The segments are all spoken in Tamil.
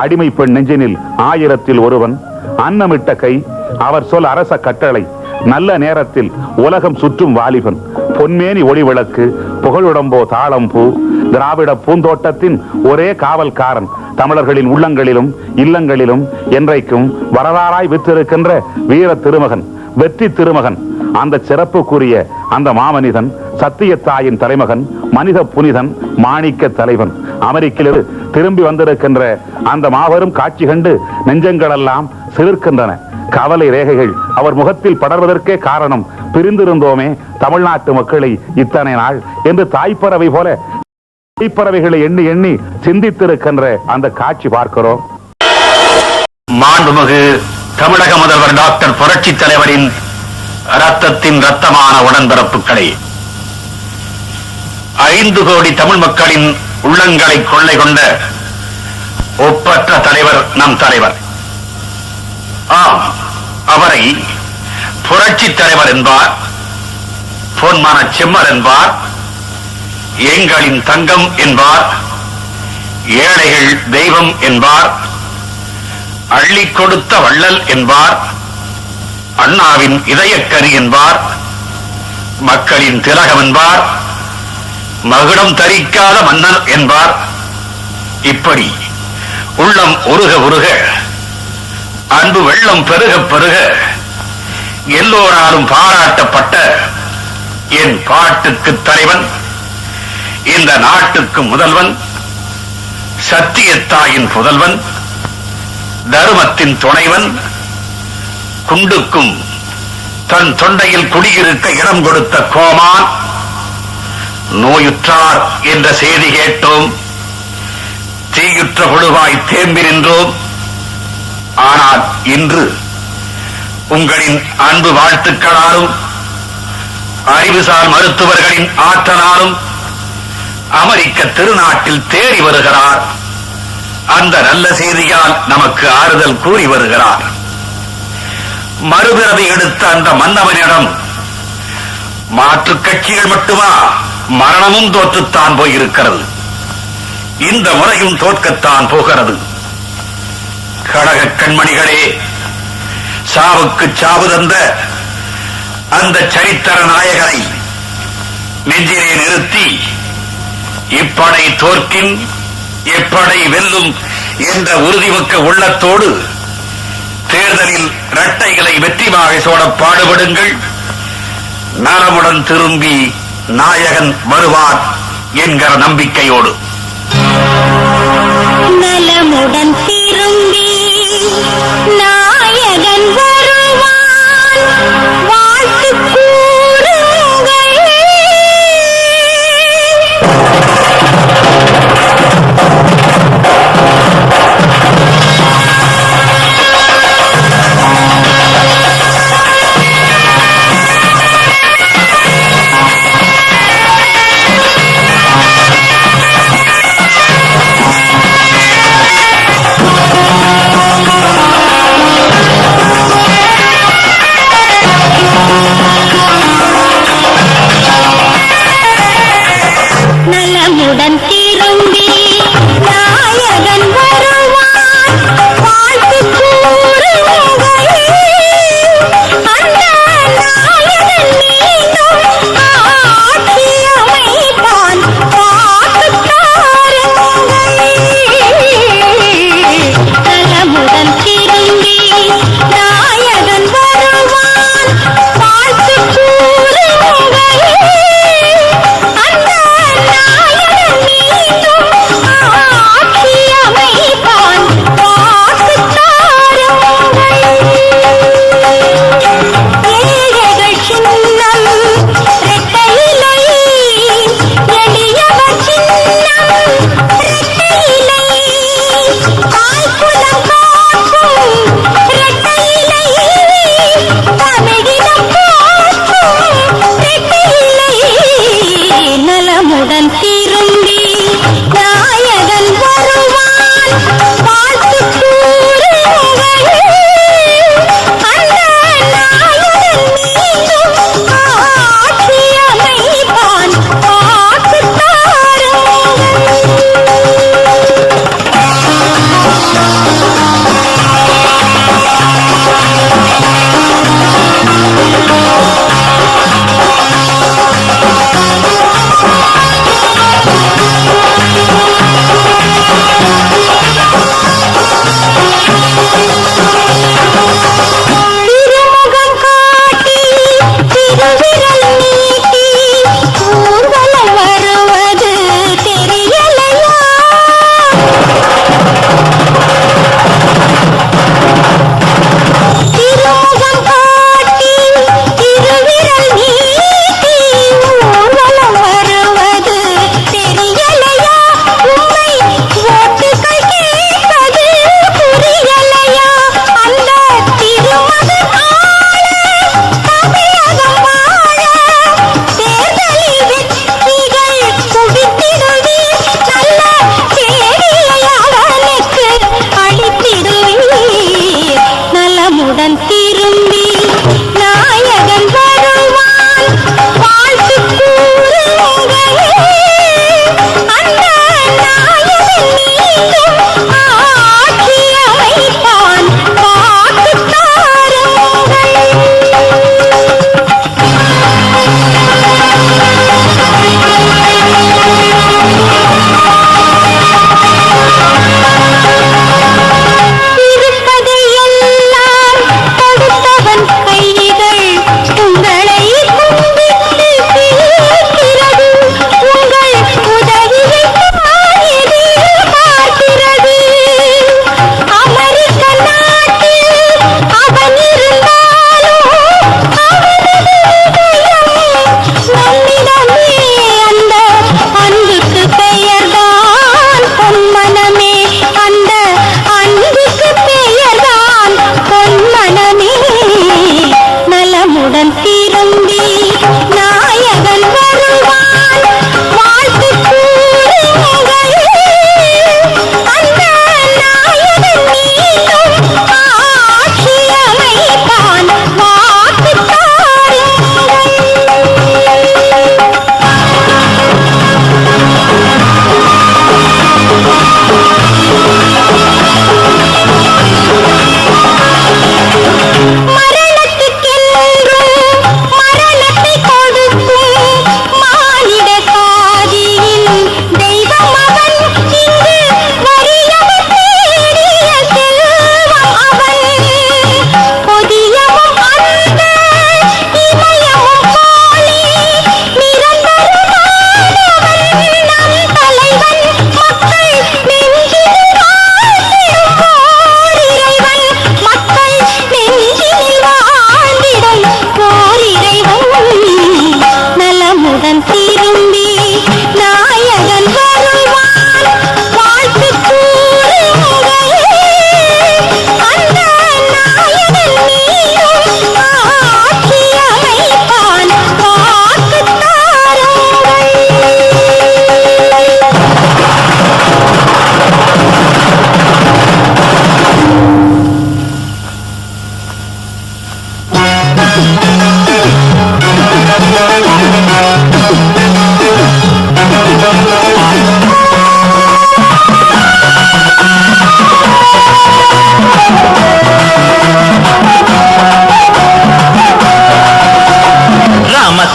அடிமை பெண் நெஞ்சினில் ஆயிரத்தில் ஒருவன் அன்னமிட்ட கை அவர் சொல் அரச கட்டளை நல்ல நேரத்தில் உலகம் சுற்றும் வாலிபன் பொன்மேனி ஒளி விளக்கு புகழுடம்போ தாளம் பூ திராவிட பூந்தோட்டத்தின் ஒரே காவல்காரன் தமிழர்களின் உள்ளங்களிலும் இல்லங்களிலும் என்றைக்கும் வரலாறாய் விற்றிருக்கின்ற வீர திருமகன் வெற்றி திருமகன் அந்த சிறப்புக்குரிய அந்த மாமனிதன் சத்தியத்தாயின் தலைமகன் மனித புனிதன் மாணிக்க தலைவன். அமெரிக்கிலிருந்து திரும்பி வந்திருக்கின்ற அந்த மாபெரும் காட்சி கண்டு நெஞ்சங்களெல்லாம் சிலிர்க்கின்றன. கவலை ரேகைகள் அவர் முகத்தில் படர்வதற்கே காரணம் பிரிந்திருந்தோமே தமிழ்நாட்டு மக்களை இத்தனை நாள் என்று தாய்ப்பறவை போல தாய்ப்பறவைகளை எண்ணி எண்ணி சிந்தித்திருக்கின்ற அந்த காட்சி பார்க்கிறோம். மாண்புமிகு தமிழக முதல்வர் டாக்டர் புரட்சி தலைவரின் ரத்தத்தின் ரத்தமான உடன்பிறப்புகளை ஐந்து கோடி தமிழ் மக்களின் உள்ளங்களை கொள்ளை கொண்ட ஒப்பற்ற தலைவர் நம் தலைவர். ஆம் அவரை புரட்சி தலைவர் என்பார் பொன்மான செம்மர் என்பார் எங்களின் தங்கம் என்பார் ஏழைகள் தெய்வம் என்பார் அள்ளி கொடுத்த வள்ளல் என்பார் அண்ணாவின் இதயக்கரி என்பார் மக்களின் திலகம் என்பார் மகுடம் தரிக்காத மன்னன் என்பார். இப்படி உள்ளம் உருக உருக அன்பு வெள்ளம் பெருக பெருக எல்லோராலும் பாராட்டப்பட்ட என் பாட்டுக்கு தலைவன் இந்த நாட்டுக்கு முதல்வன் சத்தியத்தாயின் புதல்வன் தருமத்தின் துணைவன் குண்டுக்கும் தன் தொண்டையில் குடியிருக்க இடம் கொடுத்த கோமான் நோயுற்றார் என்ற செய்தி கேட்டோம். தீயுற்ற புழுவாய் தேம்பி நின்றோம். ஆனால் இன்று உங்களின் அன்பு வாழ்த்துக்களாலும் அறிவுசார் மருத்துவர்களின் ஆற்றலாலும் அமெரிக்க திருநாட்டில் தேறி வருகிறார். அந்த நல்ல செய்தியால் நமக்கு ஆறுதல் கூறி வருகிறார். மறுபிறவி எடுத்த அந்த மன்னவனிடம் மாற்றுக் கட்சிகள் மட்டுமா? மரணமும் தோற்றுத்தான் போயிருக்கிறது. இந்த முறையும் தோற்கத்தான் போகிறது. கடக கண்மணிகளே சாவுக்கு சாவு தந்த அந்த சரித்திர நாயகரை நெஞ்சிலே நிறுத்தி இப்படை தோற்கின் எப்படை வெல்லும் என்ற உறுதிமிக்க உள்ளத்தோடு தேர்தலில் இரட்டைகளை வெற்றிமாக சோட பாடுபடுங்கள். நலமுடன் திரும்பி நாயகன் வருவார் என்கிற நம்பிக்கையோடு. நலமுடன் திரும்பி நாயகன் Yeah!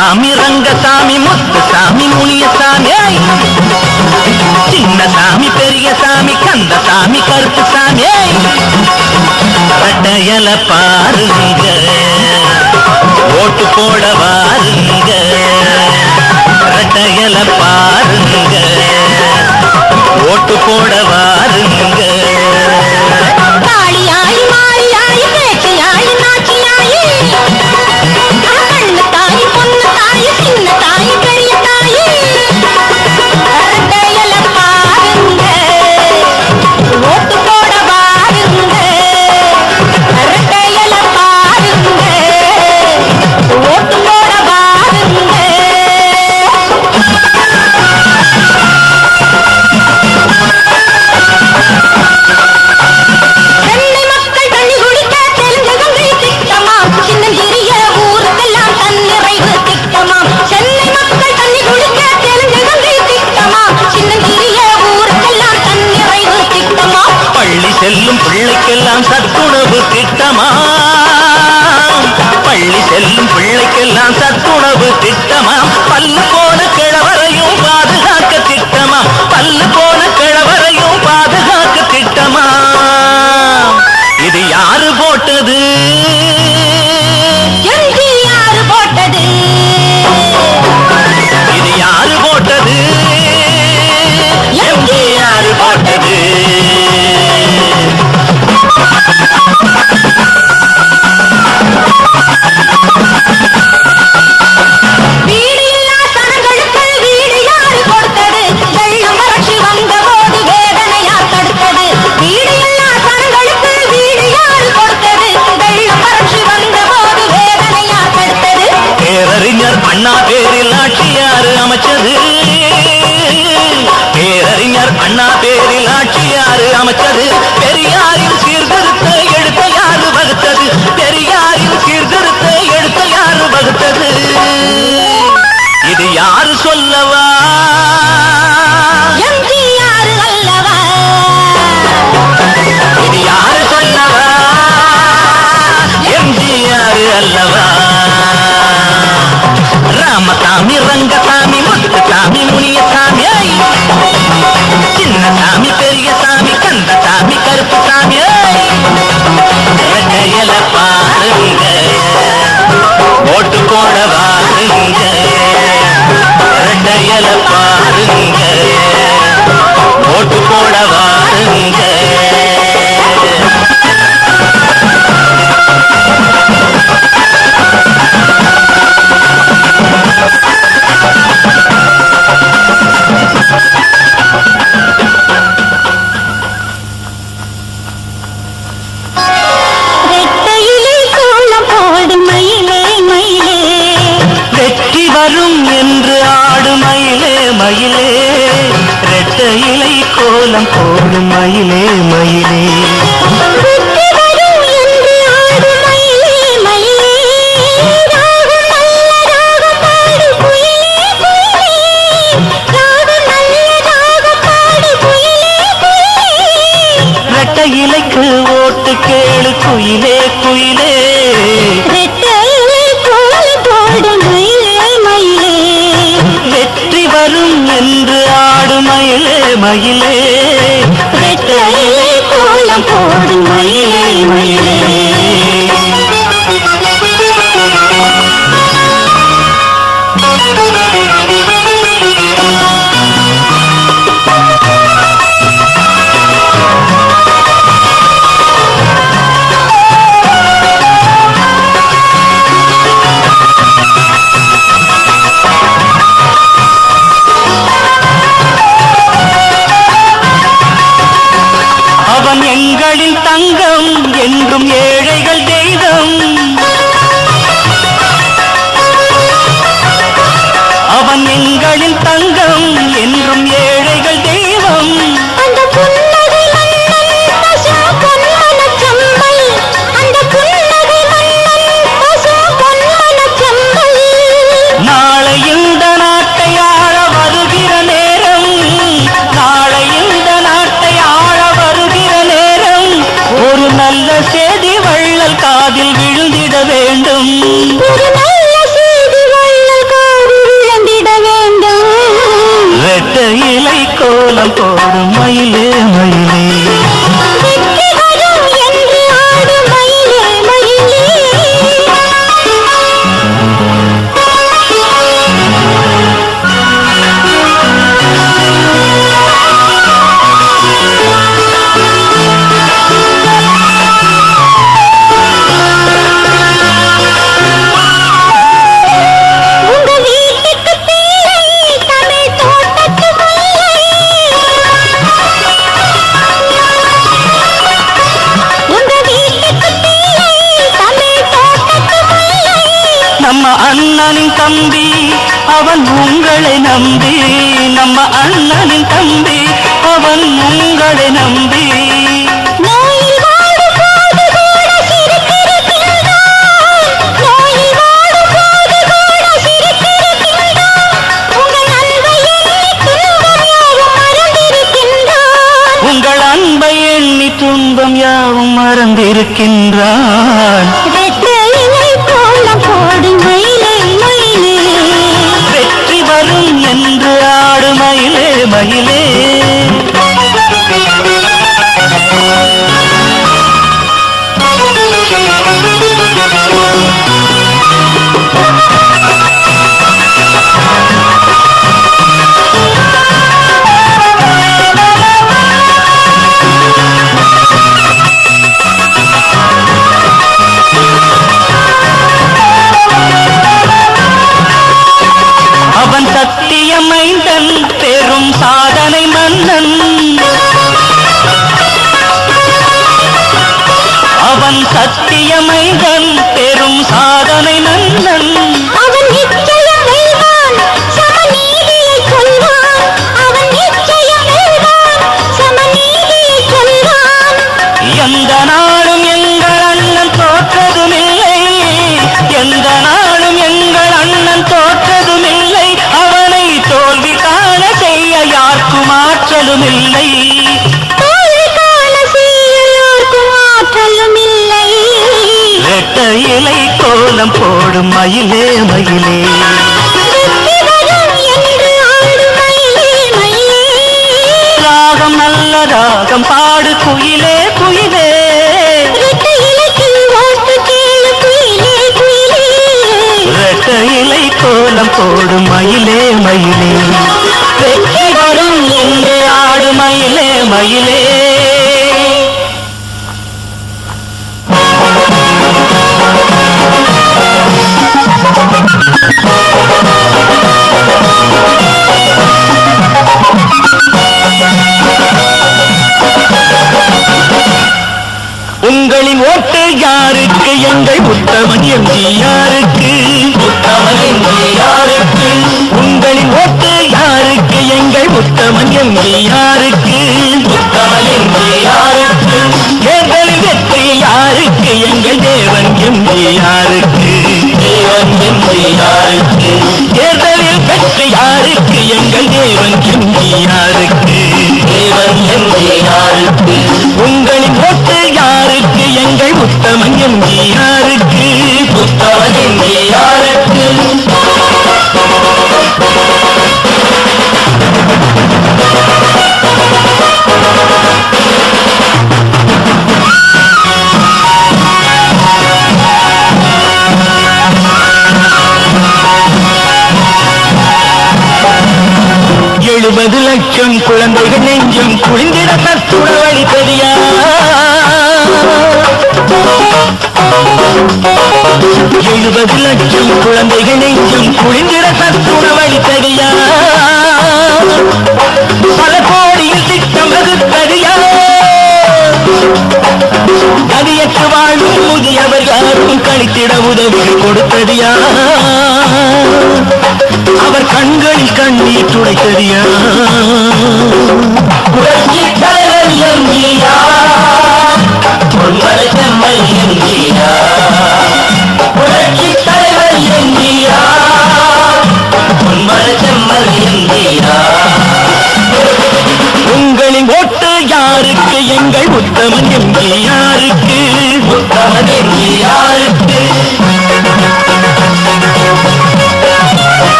சாமி ரங்கசாமி முத்து சாமி முனிய சாமி சின்ன சாமி பெரிய சாமி கந்த சாமி கருப்பு சாமி கட்டையல பாருங்க. அவன் எங்களின் தங்கம் என்றும் ஏழைகள் நம்பி நம்ம அண்ணனின் தம்பி அவன் உங்களை நம்பி. உங்கள் அன்பை எண்ணி துன்பம் யாவும் மறந்திருக்கின்றான்.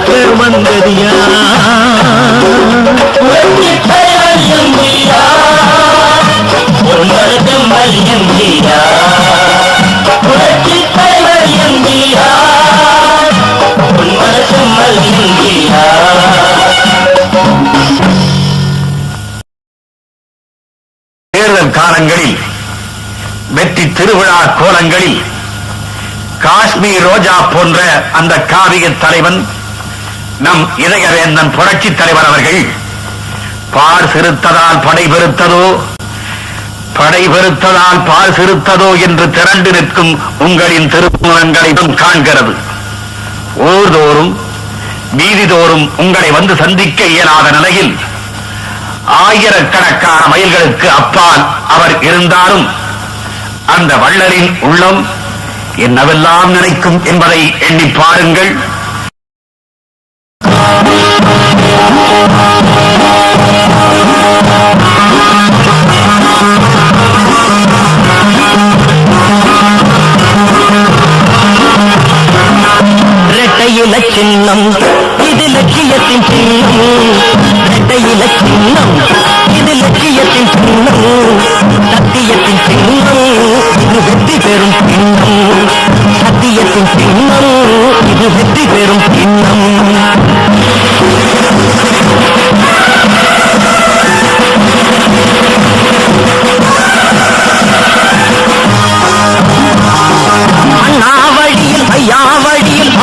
காக்க வந்ததியா? தேர்தல் காலங்களில் வெற்றி திருவிழா கோலங்களில் காஷ்மீர் ரோஜா போன்ற அந்த காவிய தலைவன் நம் இதயவேந்தன் புரட்சி தலைவர் அவர்கள் பார் சிறுத்ததால் படை பெருத்ததோ படை பெருத்ததால் பார் சிறுத்ததோ என்று திரண்டு நிற்கும் உங்களின் திருமுகங்களையும் காண்கிறது. ஊர்தோறும் வீதிதோறும் உங்களை வந்து சந்திக்க இயலாத நிலையில் ஆயிரக்கணக்கான மைல்களுக்கு அப்பால் அவர் இருந்தாலும் அந்த வள்ளலின் உள்ளம் என்னவெல்லாம் நினைக்கும் என்பதை எண்ணி பாருங்கள். Oh,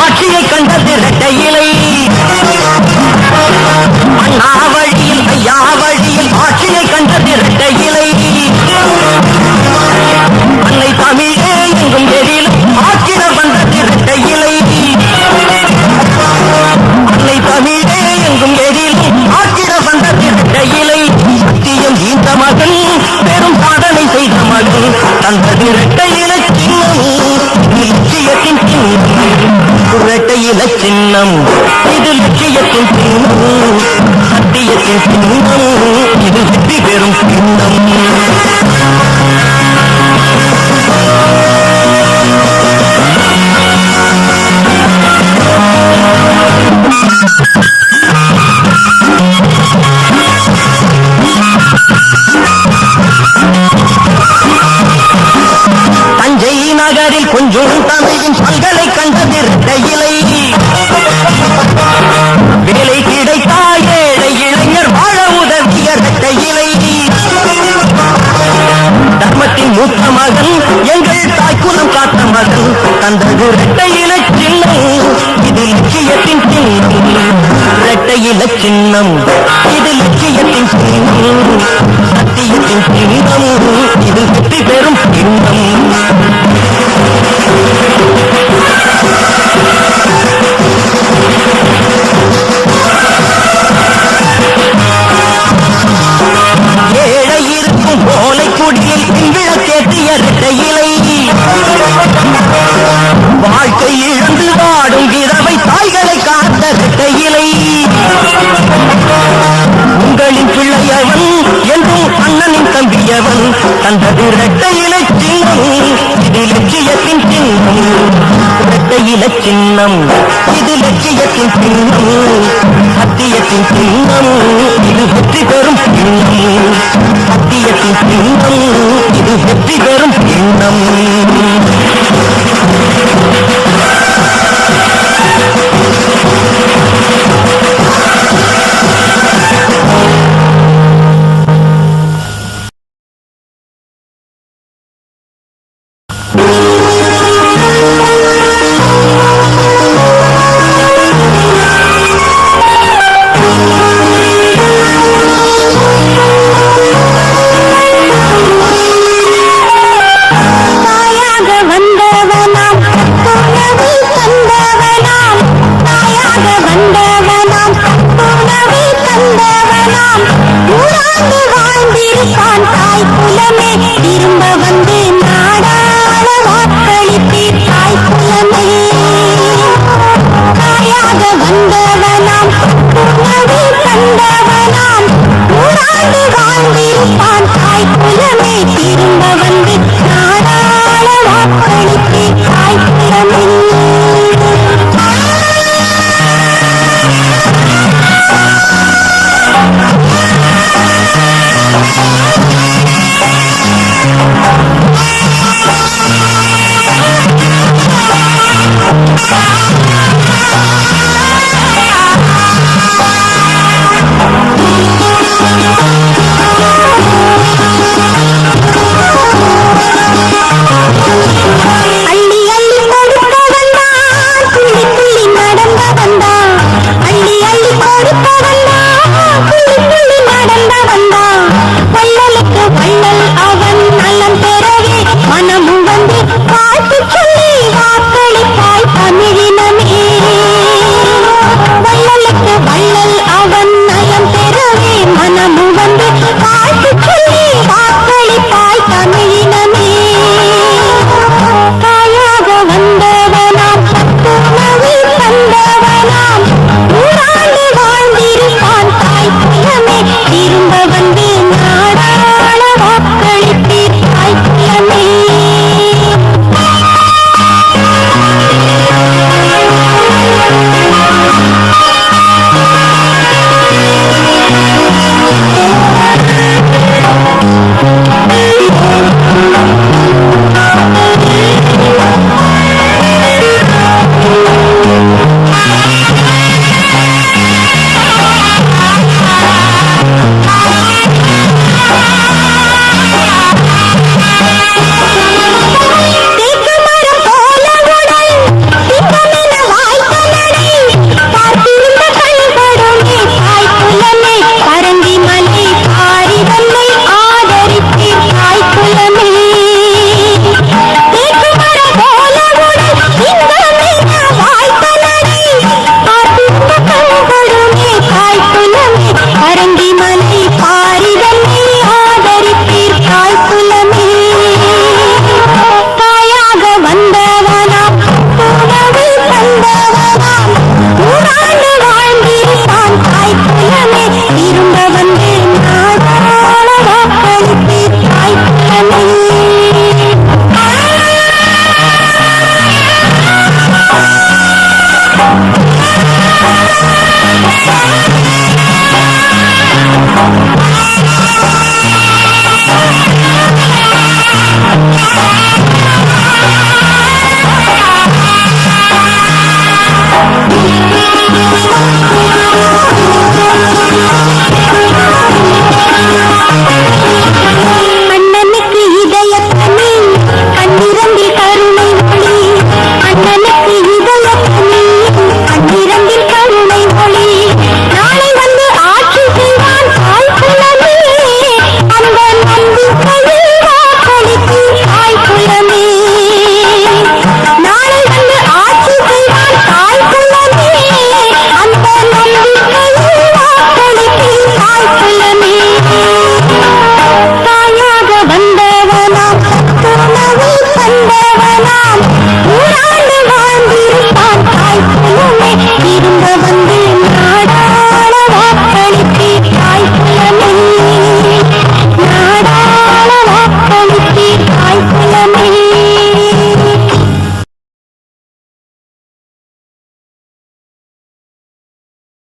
ஆட்சியை கண்டது இரட்டையிலை தாய்களை காத்த உங்களின் பிள்ளையவன் என்றும் அண்ணனின் தம்பியவன் தந்தது இரட்டையிலை சின்னம். இது லட்சியத்தின் சின்னம். இரட்டையில சின்னம். இது லட்சியத்தின் சின்னம். சத்தியத்தின் சின்னம். இது வெற்றி பெறும் சின்னம். சத்தியத்தின் சின்னம். இது வெற்றி பெறும் சின்னம்.